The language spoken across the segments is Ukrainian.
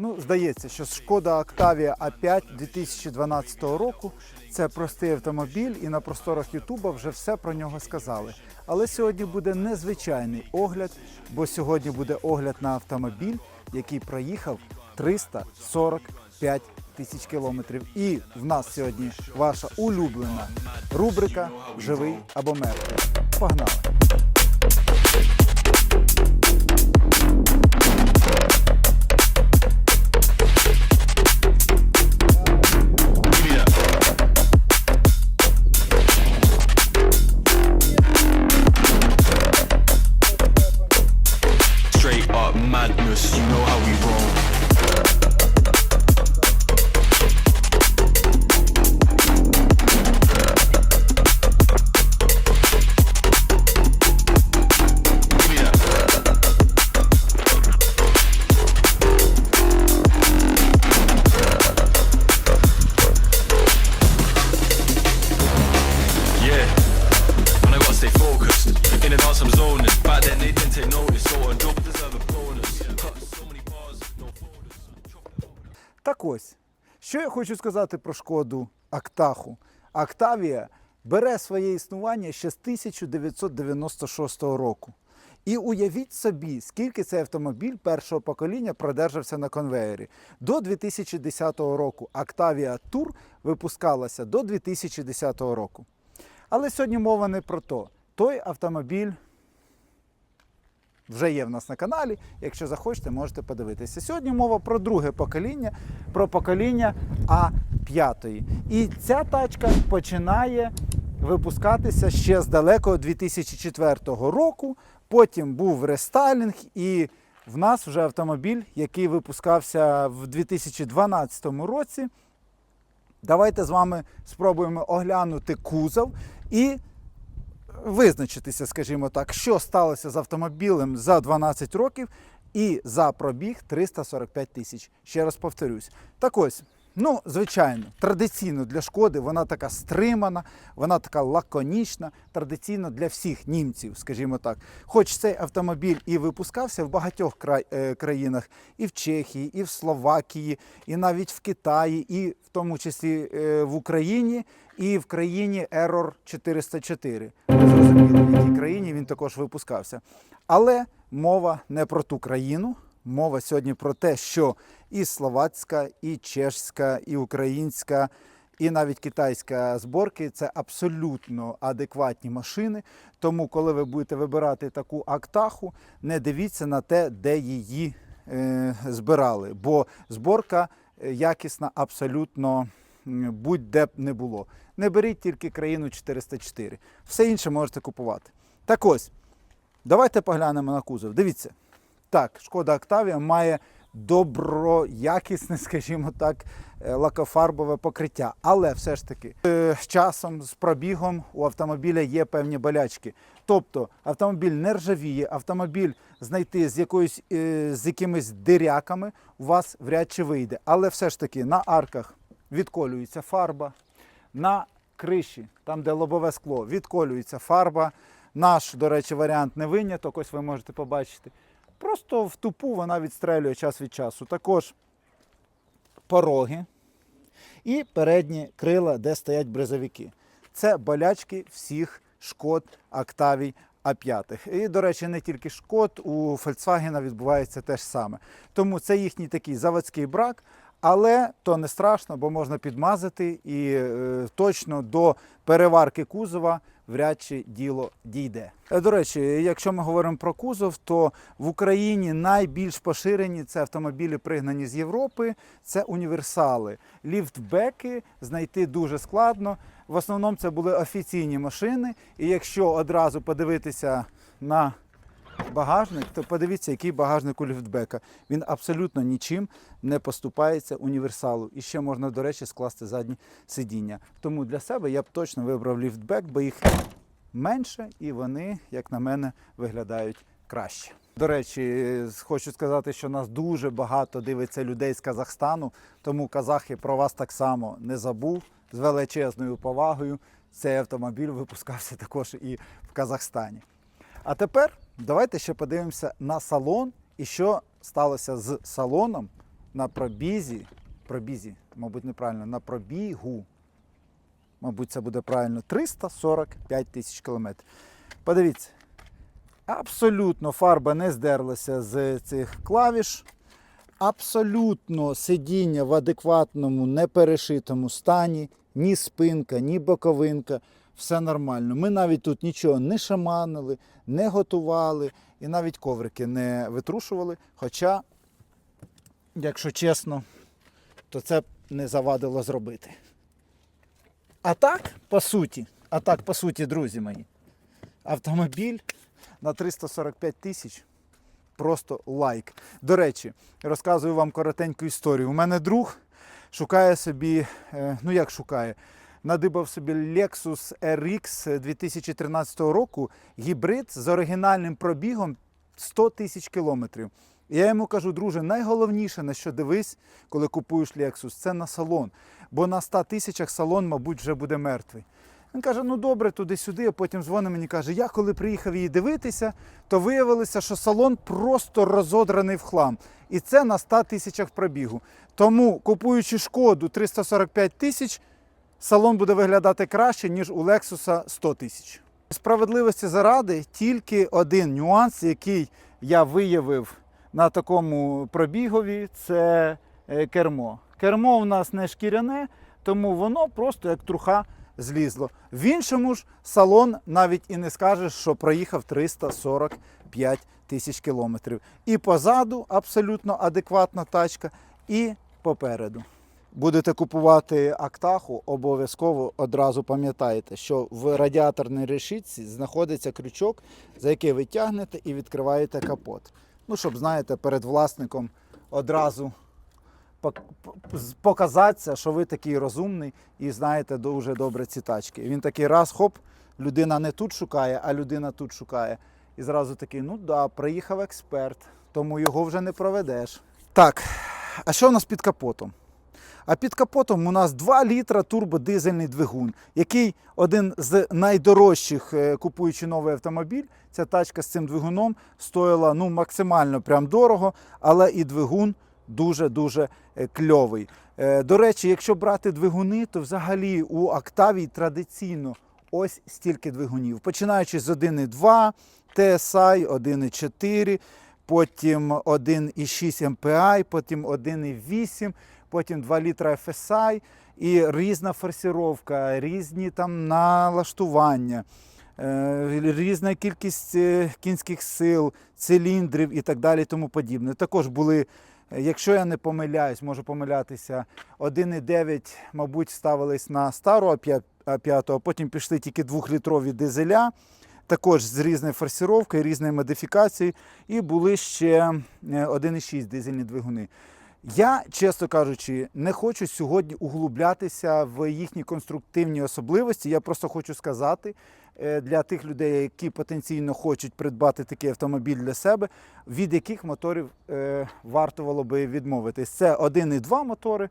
Ну, здається, що шкода Octavia A5 2012 року це простий автомобіль, і на просторах Ютуба вже все про нього сказали. Але сьогодні буде незвичайний огляд, бо сьогодні буде огляд на автомобіль, який проїхав 345 тисяч кілометрів. І в нас сьогодні ваша улюблена рубрика Живий або мертвий. Погнали! Так ось, що я хочу сказати про шкоду Актаху. Октавія бере своє існування ще з 1996 року. І уявіть собі, скільки цей автомобіль першого покоління продержався на конвеєрі. До 2010 року Octavia Tour випускалася до 2010 року. Але сьогодні мова не про то. Той автомобіль вже є в нас на каналі. Якщо захочете, можете подивитися. Сьогодні мова про друге покоління, про покоління А5. І ця тачка починає випускатися ще з далекого 2004 року. Потім був рестайлінг, і в нас вже автомобіль, який випускався в 2012 році. Давайте з вами спробуємо оглянути кузов і визначитися, скажімо так, що сталося з автомобілем за 12 років і за пробіг 345 тисяч. Ще раз повторюсь. Так ось, ну, звичайно, традиційно для шкоди вона така стримана, вона така лаконічна, традиційно для всіх німців, скажімо так. Хоч цей автомобіль і випускався в багатьох е, країнах, і в Чехії, і в Словакії, і навіть в Китаї, і в тому числі е, в Україні, і в країні Error 404. Ви в якій країні він також випускався. Але мова не про ту країну. Мова сьогодні про те, що і словацька, і чешська, і українська, і навіть китайська зборки це абсолютно адекватні машини. Тому, коли ви будете вибирати таку актаху, не дивіться на те, де її е, збирали, бо зборка е, якісна абсолютно будь-де б не було. Не беріть тільки країну 404. Все інше можете купувати. Так ось, давайте поглянемо на кузов. Дивіться. Так, шкода Октавія має доброякісне, скажімо так, е, лакофарбове покриття. Але все ж таки, е, з часом, з пробігом у автомобіля є певні болячки. Тобто автомобіль не ржавіє, автомобіль знайти з якоюсь е, з якимись диряками у вас вряд чи вийде. Але все ж таки на арках відколюється фарба, на криші, там де лобове скло, відколюється фарба. Наш, до речі, варіант не виняток, ось ви можете побачити. Просто в тупу вона відстрелює час від часу. Також пороги і передні крила, де стоять бризовики. Це болячки всіх шкод Октавій А5. І, до речі, не тільки шкод, у Volkswagen відбувається те ж саме. Тому це їхній такий заводський брак. Але то не страшно, бо можна підмазати і е, точно до переварки кузова вряд чи діло дійде. Е, До речі, якщо ми говоримо про кузов, то в Україні найбільш поширені це автомобілі, пригнані з Європи, це універсали. Ліфтбеки знайти дуже складно. В основному це були офіційні машини. І якщо одразу подивитися на багажник, то подивіться, який багажник у ліфтбека. Він абсолютно нічим не поступається універсалу. І ще можна, до речі, скласти задні сидіння. Тому для себе я б точно вибрав ліфтбек, бо їх менше і вони, як на мене, виглядають краще. До речі, хочу сказати, що нас дуже багато дивиться людей з Казахстану, тому казахи про вас так само не забув з величезною повагою. Цей автомобіль випускався також і в Казахстані. А тепер давайте ще подивимося на салон і що сталося з салоном на пробізі, пробізі, мабуть, неправильно, на пробігу, мабуть, це буде правильно, 345 тисяч кілометрів. Подивіться, абсолютно фарба не здерлася з цих клавіш. Абсолютно сидіння в адекватному, неперешитому стані, ні спинка, ні боковинка, все нормально. Ми навіть тут нічого не шаманили, не готували і навіть коврики не витрушували. Хоча, якщо чесно, то це б не завадило зробити. А так, по суті, а так, по суті, друзі мої, автомобіль на 345 тисяч просто лайк. До речі, розказую вам коротеньку історію. У мене друг шукає собі, е, ну як шукає, надибав собі Lexus RX 2013 року гібрид з оригінальним пробігом 100 тисяч кілометрів. І я йому кажу, друже, найголовніше, на що дивись, коли купуєш Lexus, це на салон. Бо на 100 тисячах салон, мабуть, вже буде мертвий. Він каже: ну добре, туди-сюди, а потім дзвонить мені каже, я коли приїхав її дивитися, то виявилося, що салон просто розодраний в хлам. І це на 100 тисячах пробігу. Тому, купуючи шкоду 345 тисяч, салон буде виглядати краще, ніж у Lexus 100 тисяч. Справедливості заради тільки один нюанс, який я виявив на такому пробігові, це е, кермо. Кермо у нас не шкіряне, тому воно просто як труха злізло. В іншому ж салон навіть і не скажеш, що проїхав 345 тисяч кілометрів. І позаду абсолютно адекватна тачка, і попереду. Будете купувати Актаху, обов'язково одразу пам'ятаєте, що в радіаторній решітці знаходиться крючок, за який ви тягнете і відкриваєте капот. Ну, щоб, знаєте, перед власником одразу показатися, що ви такий розумний і знаєте дуже добре ці тачки. Він такий раз, хоп, людина не тут шукає, а людина тут шукає. І зразу такий, ну да, приїхав експерт, тому його вже не проведеш. Так, а що у нас під капотом? А під капотом у нас 2 літра турбодизельний двигун, який один з найдорожчих, е, купуючи новий автомобіль. Ця тачка з цим двигуном стоїла ну, максимально прям дорого, але і двигун дуже-дуже е, кльовий. Е, До речі, якщо брати двигуни, то взагалі у Октавії традиційно ось стільки двигунів. Починаючи з 1,2, TSI 1,4, потім 1,6 MPI, потім 1,8, потім 2 літра FSI і різна форсіровка, різні там налаштування. е, Різна кількість е, кінських сил, циліндрів і так далі, тому подібне. Також були, е, якщо я не помиляюсь, можу помилятися, 1,9, мабуть, ставились на стару А5, а потім пішли тільки 2-літрові дизеля, також з різною форсіровкою, різною модифікацією, і були ще е, 1,6 дизельні двигуни. Я, чесно кажучи, не хочу сьогодні углублятися в їхні конструктивні особливості. Я просто хочу сказати е, для тих людей, які потенційно хочуть придбати такий автомобіль для себе, від яких моторів е, вартувало би відмовитись. Це 1,2 мотори.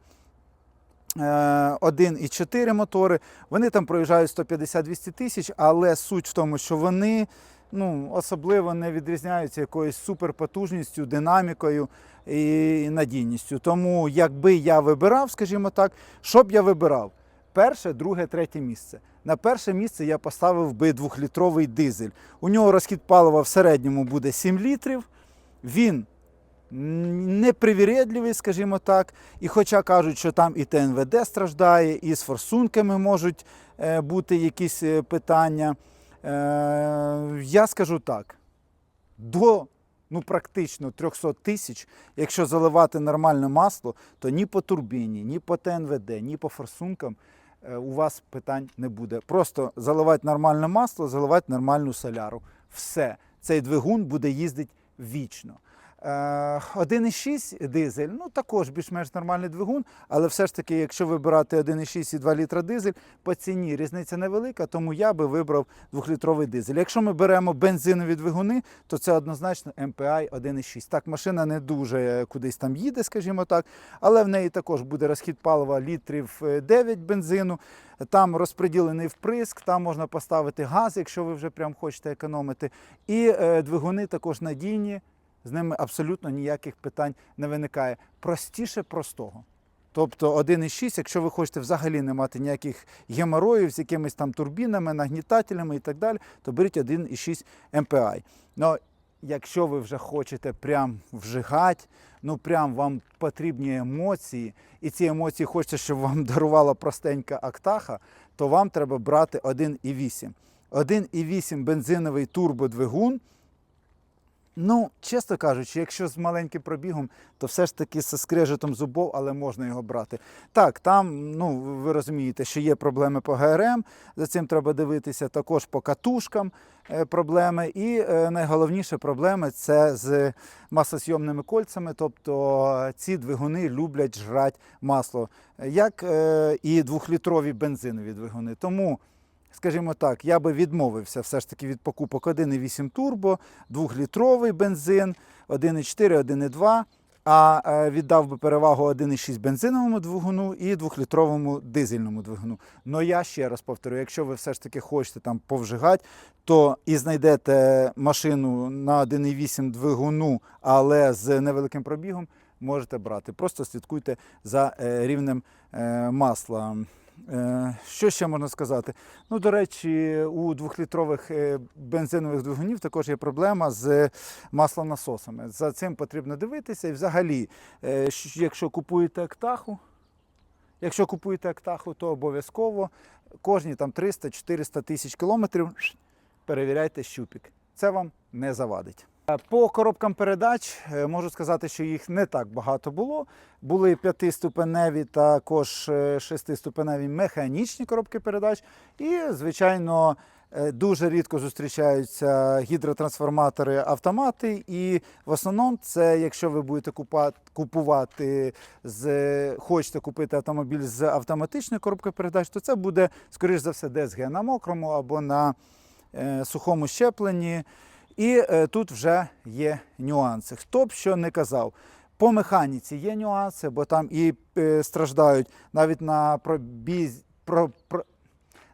е, 1,4 мотори, вони там проїжджають 150-200 тисяч, але суть в тому, що вони ну, особливо не відрізняються якоюсь суперпотужністю, динамікою і надійністю. Тому, якби я вибирав, скажімо так, що б я вибирав? Перше, друге, третє місце. На перше місце я поставив би двохлітровий дизель. У нього розхід палива в середньому буде 7 літрів. Він м, скажімо так. І хоча кажуть, що там і ТНВД страждає, і з форсунками можуть е, бути якісь е, питання. Е, я скажу так: до ну, практично 300 тисяч, якщо заливати нормальне масло, то ні по турбіні, ні по ТНВД, ні по форсункам е, у вас питань не буде. Просто заливати нормальне масло, заливати нормальну соляру. Все. Цей двигун буде їздити вічно. Е, 1,6 дизель, ну також більш-менш нормальний двигун, але все ж таки, якщо вибирати 1,6 і 2 літра дизель, по ціні різниця невелика, тому я би вибрав 2-літровий дизель. Якщо ми беремо бензинові двигуни, то це однозначно MPI 1,6. Так, машина не дуже кудись там їде, скажімо так, але в неї також буде розхід палива літрів е, 9 бензину. Там розподілений вприск, там можна поставити газ, якщо ви вже прям хочете економити. І е, двигуни також надійні. З ними абсолютно ніяких питань не виникає. Простіше простого. Тобто 1,6, якщо ви хочете взагалі не мати ніяких геморроїв з якимись там турбінами, нагнітателями і так далі, то беріть 1,6 MPI. Ну, якщо ви вже хочете прям вжигати, ну прям вам потрібні емоції, і ці емоції хочеться, щоб вам дарувала простенька актаха, то вам треба брати 1,8. 1,8 бензиновий турбодвигун. Ну, чесно кажучи, якщо з маленьким пробігом, то все ж таки зі скрежетом зубов, але можна його брати. Так, там, ну ви розумієте, що є проблеми по ГРМ, за цим треба дивитися, також по катушкам е, проблеми. І е, найголовніше проблеми це з маслосйомними кольцями, тобто ці двигуни люблять жрати масло, як е, і двохлітрові бензинові двигуни. Тому скажімо так, я би відмовився все ж таки від покупок 1,8 турбо, 2-літровий бензин, 1,4, 1,2, а е, віддав би перевагу 1,6 бензиновому двигуну і 2-літровому дизельному двигуну. Но я ще раз повторю, якщо ви все ж таки хочете там повжигати, то і знайдете машину на 1,8 двигуну, але з невеликим пробігом, можете брати. Просто слідкуйте за е, рівнем е, масла. Е, Що ще можна сказати? Ну, до речі, у двохлітрових е, бензинових двигунів також є проблема з маслонасосами. За цим потрібно дивитися. І взагалі, е, якщо купуєте актаху, якщо купуєте актаху, то обов'язково кожні там 300-400 тисяч кілометрів перевіряйте щупік. Це вам не завадить. Е, По коробкам передач е, можу сказати, що їх не так багато було. Були п'ятиступеневі, також е, шестиступеневі механічні коробки передач. І, звичайно, дуже рідко зустрічаються гідротрансформатори автомати. І в основному це, якщо ви будете купувати з хочете купити автомобіль з автоматичною коробкою передач, то це буде, скоріш за все, DSG на мокрому або на сухому щепленні. І е, тут вже є нюанси. Хто б що не казав. По механіці є нюанси, бо там і е, страждають навіть на пробіз, про, про,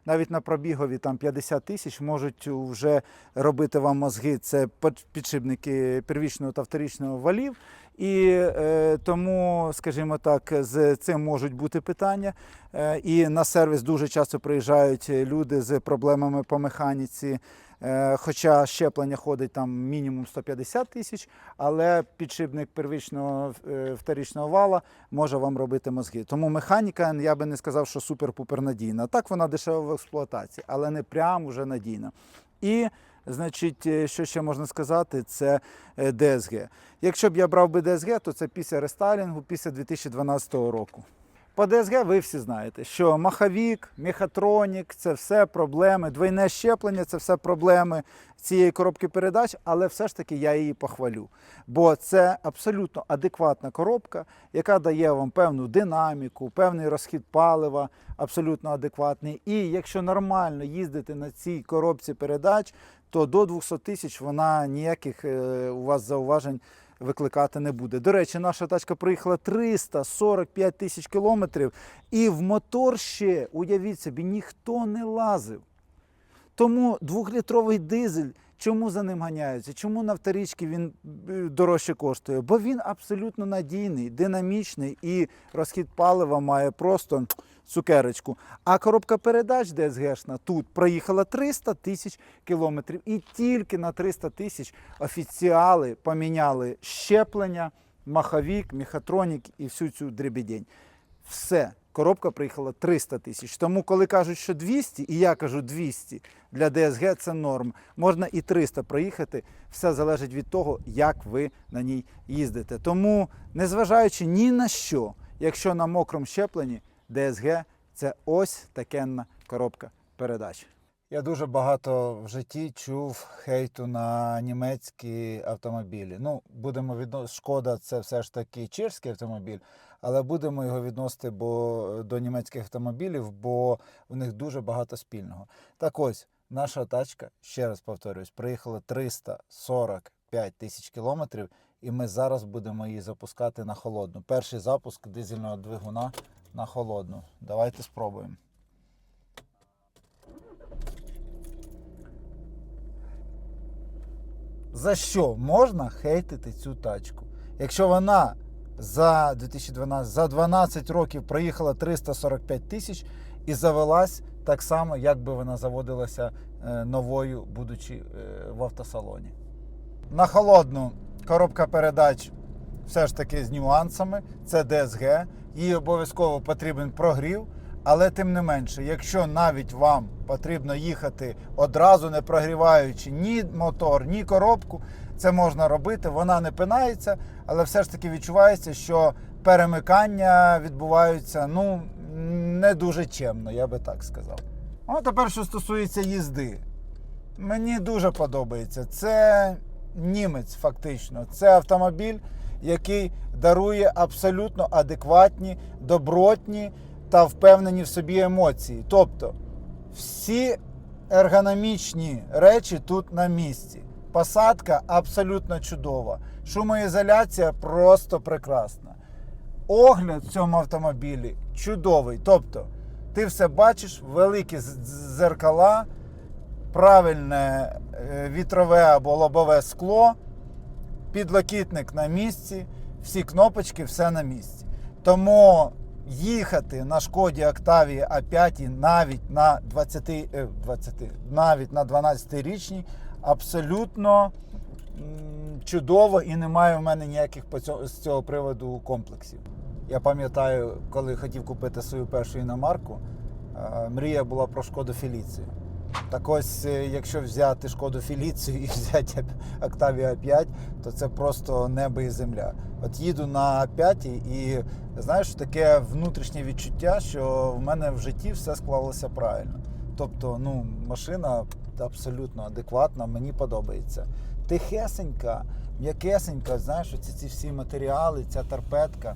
навіть на пробігові там 50 тисяч можуть вже робити вам мозги. Це підшипники первічного та вторічного валів. І е, тому, скажімо так, з цим можуть бути питання. Е, і на сервіс дуже часто приїжджають люди з проблемами по механіці. Е, Хоча щеплення ходить там мінімум 150 тисяч, але підшипник первичного е, вторичного вала може вам робити мозги. Тому механіка, я би не сказав, що супер-пупер надійна. Так вона дешева в експлуатації, але не прям уже надійна. І Значить, е, що ще можна сказати, це е, DSG. Якщо б я брав би DSG, то це після рестайлінгу, після 2012 року. По DSG ви всі знаєте, що маховік, мехатронік це все проблеми, двойне щеплення це все проблеми цієї коробки передач, але все ж таки я її похвалю. Бо це абсолютно адекватна коробка, яка дає вам певну динаміку, певний розхід палива, абсолютно адекватний. І якщо нормально їздити на цій коробці передач, то до 200 тисяч вона ніяких е, у вас зауважень викликати не буде. До речі, наша тачка проїхала 345 тисяч кілометрів, і в мотор ще, уявіть собі, ніхто не лазив. Тому двохлітровий дизель, чому за ним ганяються? Чому на вторічці він е, дорожче коштує? Бо він абсолютно надійний, динамічний і розхід палива має просто цукерочку. А коробка передач ДСГшна тут проїхала 300 тисяч кілометрів. І тільки на 300 тисяч офіціали поміняли щеплення, маховік, мехатронік і всю цю дребідень. Все. Коробка приїхала 300 тисяч. Тому, коли кажуть, що 200, і я кажу 200, для ДСГ це норм. Можна і 300 проїхати. Все залежить від того, як ви на ній їздите. Тому, незважаючи ні на що, якщо на мокрому щепленні, ДСГ це ось такенна коробка передач. Я дуже багато в житті чув хейту на німецькі автомобілі. Ну, будемо відносити, шкода, це все ж таки чешський автомобіль, але будемо його відносити бо, до німецьких автомобілів, бо в них дуже багато спільного. Так ось, наша тачка, ще раз повторюсь, приїхала 345 тисяч кілометрів, і ми зараз будемо її запускати на холодну. Перший запуск дизельного двигуна на холодну. Давайте спробуємо. за що можна хейтити цю тачку? Якщо вона за 2012, за 12 років проїхала 345 тисяч і завелась так само, як би вона заводилася е, новою, будучи е, в автосалоні. На холодну коробка передач все ж таки з нюансами. Це DSG. Їй обов'язково потрібен прогрів. Але тим не менше, якщо навіть вам потрібно їхати одразу не прогріваючи ні мотор, ні коробку, це можна робити. Вона не пинається, але все ж таки відчувається, що перемикання відбуваються ну не дуже чемно, я би так сказав. А тепер, що стосується їзди. Мені дуже подобається. Це німець, фактично. Це автомобіль, який дарує абсолютно адекватні, добротні та впевнені в собі емоції. Тобто всі ергономічні речі тут на місці. Посадка абсолютно чудова. Шумоізоляція просто прекрасна. Огляд в цьому автомобілі чудовий. Тобто, ти все бачиш, великі зеркала, правильне е, вітрове або лобове скло, підлокітник на місці, всі кнопочки, все на місці. Тому їхати на шкоді Octavia A5 навіть на 20, е, 20 навіть на 12-річній абсолютно чудово і немає в мене ніяких з цього приводу комплексів. Я пам'ятаю, коли хотів купити свою першу іномарку, е, мрія була про шкоду Феліцію. Так ось, е, якщо взяти шкоду Феліцію і взяти Octavia 5, то це просто небо і земля. От їду на 5 і знаєш, таке внутрішнє відчуття, що в мене в житті все склалося правильно. Тобто, ну, машина абсолютно адекватна, мені подобається. Тихесенька, м'якесенька, знаєш, оці ці всі матеріали, ця торпедка,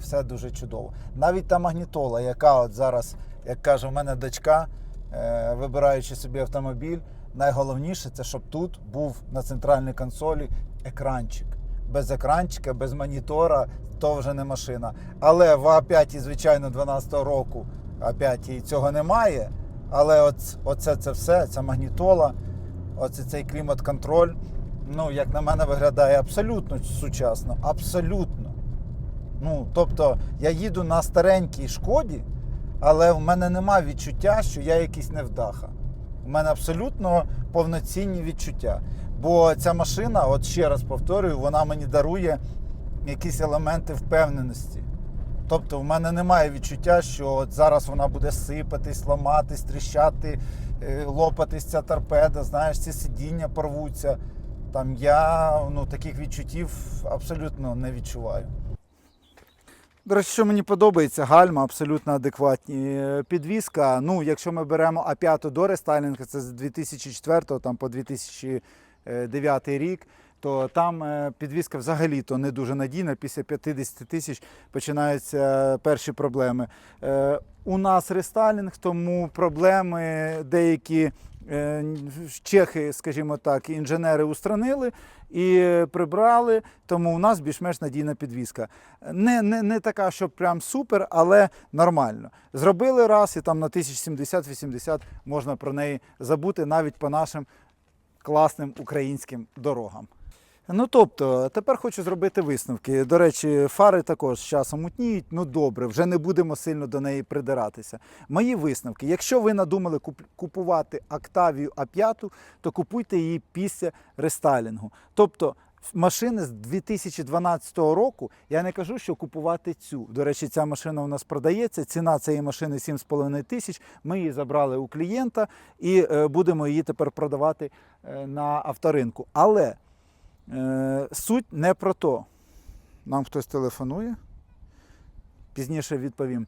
все дуже чудово. Навіть та магнітола, яка от зараз, як каже, в мене дочка, е, вибираючи собі автомобіль, найголовніше це щоб тут був на центральній консолі екранчик. Без екранчика, без монітора, то вже не машина. Але в А5, звичайно, 12-го року А5 цього немає. Але оце це все, ця магнітола, оце цей клімат-контроль, ну, як на мене, виглядає абсолютно сучасно. Абсолютно. Ну, тобто, я їду на старенькій шкоді, але в мене немає відчуття, що я якийсь невдаха. У мене абсолютно повноцінні відчуття. Бо ця машина, от ще раз повторюю, вона мені дарує якісь елементи впевненості. Тобто, в мене немає відчуття, що от зараз вона буде сипатись, ламатись, тріщати, е, лопатись ця торпеда, знаєш, ці сидіння порвуться. Там я ну, таких відчуттів абсолютно не відчуваю. До речі, що мені подобається, гальма абсолютно адекватні. Е, Підвізка. Ну, якщо ми беремо А5 до рестайлінга, це з 2004 там, по 2009 рік, то там е, підвізка взагалі-то не дуже надійна. Після 50 тисяч починаються перші проблеми. Е, У нас рестайлінг, тому проблеми деякі. е, Чехи, скажімо так, інженери устранили і прибрали, тому у нас більш-менш надійна підвізка. Не, не, не така, що прям супер, але нормально. Зробили раз і там на 1070-80 можна про неї забути навіть по нашим класним українським дорогам. Ну тобто, тепер хочу зробити висновки. До речі, фари також з часом мутніють. Ну добре, вже не будемо сильно до неї придиратися. Мої висновки. Якщо ви надумали купувати Octavia A5, то купуйте її після рестайлінгу. Тобто машини з 2012 року, я не кажу, що купувати цю. До речі, ця машина у нас продається. Ціна цієї машини 7,5 тисяч. Ми її забрали у клієнта і е, будемо її тепер продавати е, на авторинку. Але суть не про то. Нам хтось телефонує. Пізніше відповім.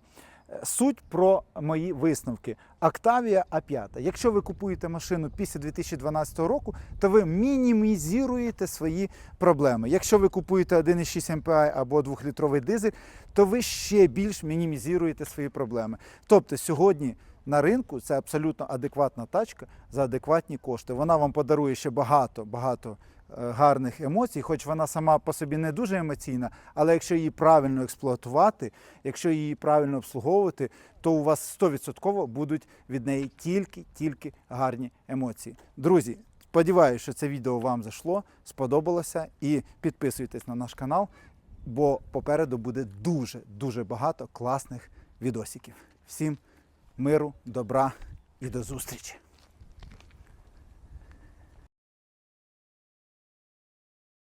Е, Суть про мої висновки. Octavia A5. Якщо ви купуєте машину після 2012 року, то ви мінімізуєте свої проблеми. Якщо ви купуєте 1,6 MPI або 2-літровий дизель, то ви ще більш мінімізуєте свої проблеми. Тобто сьогодні на ринку це абсолютно адекватна тачка за адекватні кошти. Вона вам подарує ще багато багато е, гарних емоцій, хоч вона сама по собі не дуже емоційна, але якщо її правильно експлуатувати, якщо її правильно обслуговувати, то у вас 100% будуть від неї тільки-тільки гарні емоції. Друзі, Сподіваюся, що це відео вам зайшло, сподобалося. І підписуйтесь на наш канал, бо попереду буде дуже дуже багато класних відосиків. Всім миру, добра і до зустрічі!